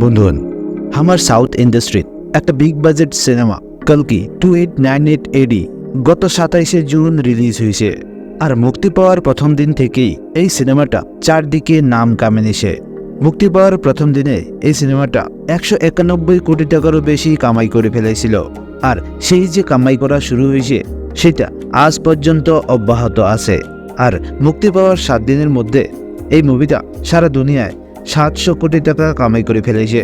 বন্ধুগণ, আমার সাউথ ইন্ডাস্ট্রির একটা big budget cinema, কলকি two eight nine eight AD গত সাতাইশে জুন রিলিজ হয়েছে। আর মুক্তি পাওয়ার প্রথম দিন থেকেই এই সিনেমাটা চারদিকে নাম কামেনিছে মুক্তি পাওয়ার প্রথম দিনে এই সিনেমাটা একশো একানব্বই কোটি টাকারও বেশি কামাই করে ফেলেছিল। আর সেই যে কামাই করা শুরু হয়েছে, সেটা আজ পর্যন্ত অব্যাহত আছে। আর মুক্তি পাওয়ার সাত দিনের মধ্যে এই মুভিটা সারা দুনিয়ায় সাতশো কোটি টাকা কামাই করে ফেলেছে।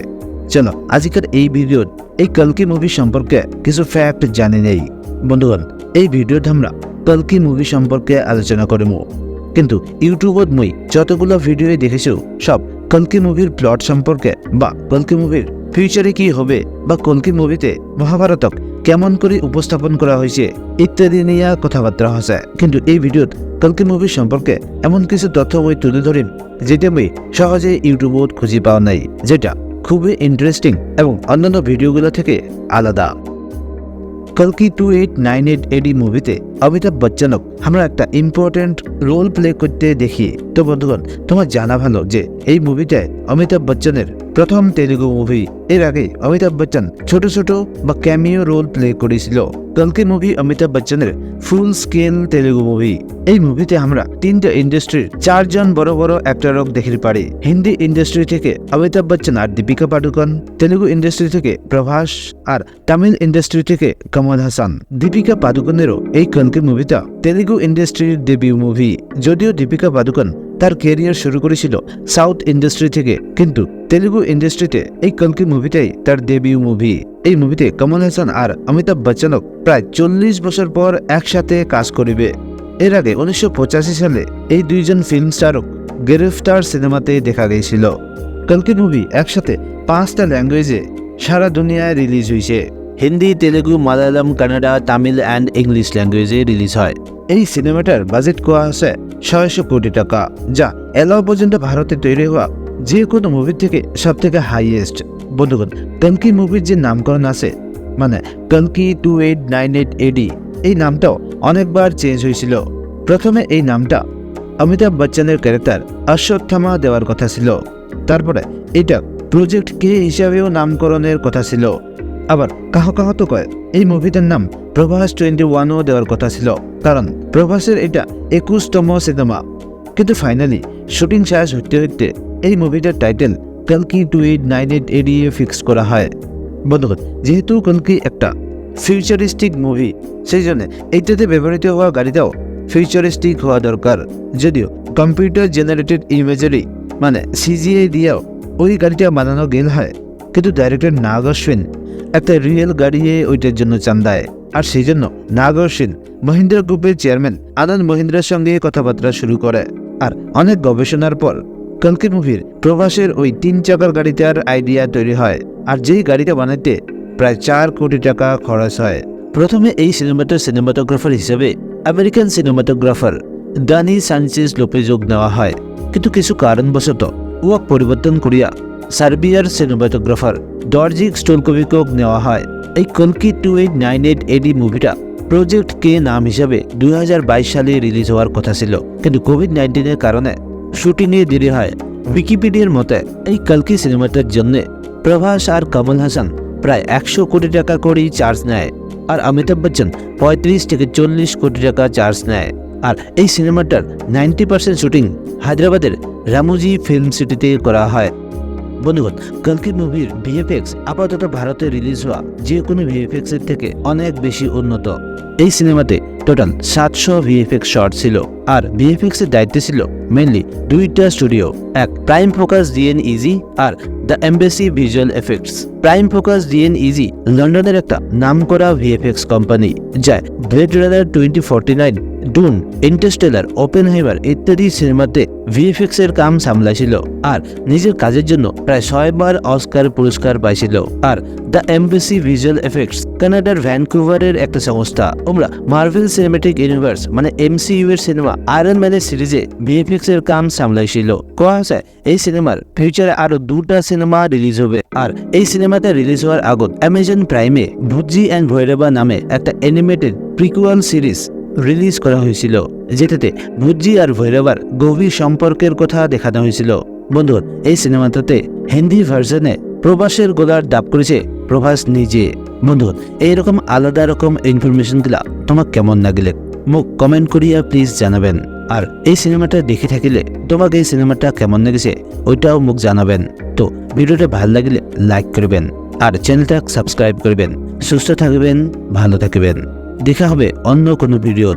চলো, আজকের এই ভিডিওর এই কলকি মুভি সম্পর্কে কিছু ফ্যাক্ট জানি নেই। বন্ধুগণ, এই ভিডিওতে আমরা কলকি মুভি সম্পর্কে আলোচনা করব। কিন্তু ইউটিউবত মুই যতগুলো ভিডিও দেখেছ, সব কলকি মুভির প্লট সম্পর্কে বা কলকি মুভির ফিউচারে কি হবে বা কলকি মুভিতে মহাভারতক কেমন করে উপস্থাপন করা হয়েছে ইত্যাদি নিয়ে কথাবার্তা হচ্ছে কিন্তু এই ভিডিওত কলকি মুভি সম্পর্কে এমন কিছু তথ্য মই তুলে ধরিম, যেটা মই সহজে ইউটিউবত খুঁজে পাওয়া নাই, যেটা খুবই ইন্টারেস্টিং এবং অন্যান্য ভিডিওগুলো থেকে আলাদা। কলকি two eight nine eight AD মুভিতে অমিতাভ বচ্চনক আমরা একটা ইম্পর্টেন্ট রোল প্লে করতে দেখি। তো বন্ধুগণ, তোমার জানা ভালো যে এই মুভিটায় অমিতাভ বচ্চনের প্রথম তেলুগু মুভি এর আগে অমিতাভ বচ্চন ছোট ছোট বা ক্যামিও রোল প্লে করেছিল। কলকি মুভি অমিতাভ বচ্চনের ফুল স্কেল তেলুগু মুভি এই মুভিতে আমরা তিনটা ইন্ডাস্ট্রির চারজন বড় বড় অ্যাক্টরক দেখতে পারি। হিন্দি ইন্ডাস্ট্রি থেকে অমিতাভ বচ্চন আর দীপিকা পাডুকন, তেলুগু ইন্ডাস্ট্রি থেকে প্রভাস আর তামিল ইন্ডাস্ট্রি থেকে কমল হাসান। দীপিকা পাডুকনেরও এই কলকি মুভিটা তেলুগু ইন্ডাস্ট্রির ডেবিউ মুভি যদিও দীপিকা পাডুকন তার কেরিয়ার শুরু করেছিল সাউথ ইন্ডাস্ট্রি থেকে, কিন্তু তেলুগু ইন্ডাস্ট্রিতে এই কলকি মুভিটাই তার ডেবিউ মুভি এই মুভিতে কমল হাসান আর অমিতাভ বচ্চনক প্রায় চল্লিশ বছর পর একসাথে কাজ করিবে। এর আগে উনিশশো সালে এই দুইজন ফিল্ম স্টারক গ্রেফতার সিনেমাতে দেখা গিয়েছিল। কলকি মুভি একসাথে পাঁচটা ল্যাঙ্গুয়েজে সারা দুনিয়ায় রিলিজ হয়েছে হিন্দি, তেলেগু, মালায়ালাম, কানাডা, তামিল অ্যান্ড ইংলিশ ল্যাঙ্গুয়েজে রিলিজ হয়। এই সিনেমাটার বাজেট কোয়া আছে ছয়শো কোটি টাকা, যা এলাও পর্যন্ত ভারতে তৈরি হওয়া যে কোনো মুভির থেকে সব থেকে হাইয়েস্ট বন্ধুগণ কলকি মুভির যে নামকরণ আছে মানে কলকি two eight nine eight AD এই নামটাও অনেকবার চেঞ্জ হয়েছিল। প্রথমে এই নামটা অমিতাভ বচ্চনের ক্যারেক্টার অশ্বত্থামা দেওয়ার কথা ছিল। তারপরে এটা প্রজেক্ট কে হিসাবেও নামকরণের কথা ছিল। আবার কাহ কাহ তো কয়, এই মুভিটার নাম প্রভাস টোয়েন্টি ওয়ানও দেওয়ার কথা ছিল। কারণ প্রভাসের এটা একুশতম সিনেমা কিন্তু ফাইনালি শুটিং শেষ হতে হতে এই মুভিটার টাইটেল কলকি two eight nine eight ADA fix করা হয়। বন্ধুগণ, যেহেতু কলকি একটা ফিউচারিস্টিক মুভি সেই জন্য এইটাতে ব্যবহৃত হওয়া গাড়িটাও ফিউচারিস্টিক হওয়া দরকার। যদিও কম্পিউটার জেনারেটেড ইমেজারি মানে সিজিআই দিয়েও ওই গাড়িটা বানানো গেল হয়। কিন্তু ডাইরেক্টর নাগ অশ্বিন একটা রিয়েল গাড়িয়ে ওইটার জন্য চান্দায় আর সেই জন্য নাগ অশ্বিন মহিন্দ্রা গ্রুপের চেয়ারম্যান আনন্দ মহিন্দ্রার সঙ্গে কথাবার্তা শুরু করে। আর অনেক গবেষণার পর কলকি মুভির প্রবাসের ওই তিন চাকার গাড়িটার আইডিয়া তৈরি হয়। আর যেই গাড়িটা বানাতে প্রায় চার কোটি টাকা খরচ হয়। প্রথমে এই সিনেমাটার সিনেমাটোগ্রাফার হিসেবে American cinematographer Dani Sanchez Lopez যোগ নেওয়া হয়। কিন্তু কিছু কারণবশত ওয়াক পরিবর্তন করিয়া সার্বিয়ার সিনেমাটোগ্রাফার ডরজিক স্টোলকোভিকক নেওয়া হয়। এই কলকি two eight nine eight AD মুভিটা প্রজেক্ট কে নাম হিসাবে দুই হাজার বাইশ সালে রিলিজ হওয়ার কথা ছিল। কিন্তু কোভিড নাইন্টিনের কারণে শুটিংয়ে দেরি হয়। উইকিপিডিয়ার মতে, এই কালকি সিনেমাটার জন্য প্রভাস আর কমল হাসান প্রায় একশো কোটি টাকা করেই চার্জ নেয় আর অমিতাভ বচ্চন পঁয়ত্রিশ থেকে চল্লিশ কোটি টাকা চার্জ নেয়। আর এই সিনেমাটার নাইনটি পার্সেন্ট শুটিং হায়দ্রাবাদের রামুজি ফিল্ম সিটিতে করা হয়। বন্ধুগণ, কলকি মুভির ভিএফএক্স আপাতত ভারতে রিলিজ হওয়া যে কোনো ভিএফএক্স এর থেকে অনেক বেশি উন্নত। এই সিনেমাতে টোটাল সাতশো ভিএফএক্স শট ছিল আর ভিএফএক্স এর দায়িত্বে ছিল মেনলি দুইটা স্টুডিও এক Prime Focus DNA easy R the Embassy visual effects Prime Focus DNEG লন্ডনের একটা নাম নামকরা ভিএফএক্স কোম্পানি যা Blade Runner twenty forty nine Dune, Interstellar Oppenheimer ইত্যাদি সিনেমাতে ভিএফএক্স এর কাম সামলাইছিল আর নিজের কাজের জন্য প্রায় ছয়বার অস্কার পুরস্কার পাইছিল। আর দ্য এমবিসি ভিজুয়াল এফেক্টস, কানাডার ভ্যানকুভারের একটা সংস্থা। আমরা মার্ভেল সিনেমেটিক ইউনিভার্স মানে এমসিইউ এর সিনেমা আয়রন ম্যানের সিরিজে ভিএফএক্স এর কাম সামলাইছিল। কোয়া হয়েছে এই সিনেমার ফিউচারে আরও দুটা সিনেমা রিলিজ হবে। আর এই সিনেমাতে রিলিজ হওয়ার আগত অ্যামাজন প্রাইমে ভুজি অ্যান্ড ভৈরবা নামে একটা অ্যানিমেটেড প্রিকুয়াল সিরিজ রিলিজ করা হয়েছিল, যেটাতে ভুজি আর ভৈরবার গভীর সম্পর্কের কথা দেখানো হয়েছিল। বন্ধুগণ এই সিনেমাটাতে হিন্দি ভার্সনে প্রবাসের গোলার ডাব করেছে প্রভাস নিজে। বন্ধু, এইরকম আলাদা রকম ইনফরমেশনগুলা তোমাক কেমন লাগিলে? মোক কমেন্ট করিয়া প্লিজ জানাবেন। আর এই সিনেমাটা দেখে থাকিলে তোমাকে এই সিনেমাটা কেমন লেগেছে, ওইটাও মোক জানাবেন। তো, ভিডিওটা ভালো লাগলে লাইক করবেন। আর চ্যানেলটা সাবস্ক্রাইব করবেন। সুস্থ থাকবেন, ভালো থাকবেন। দেখা হবে অন্য কোনো ভিডিও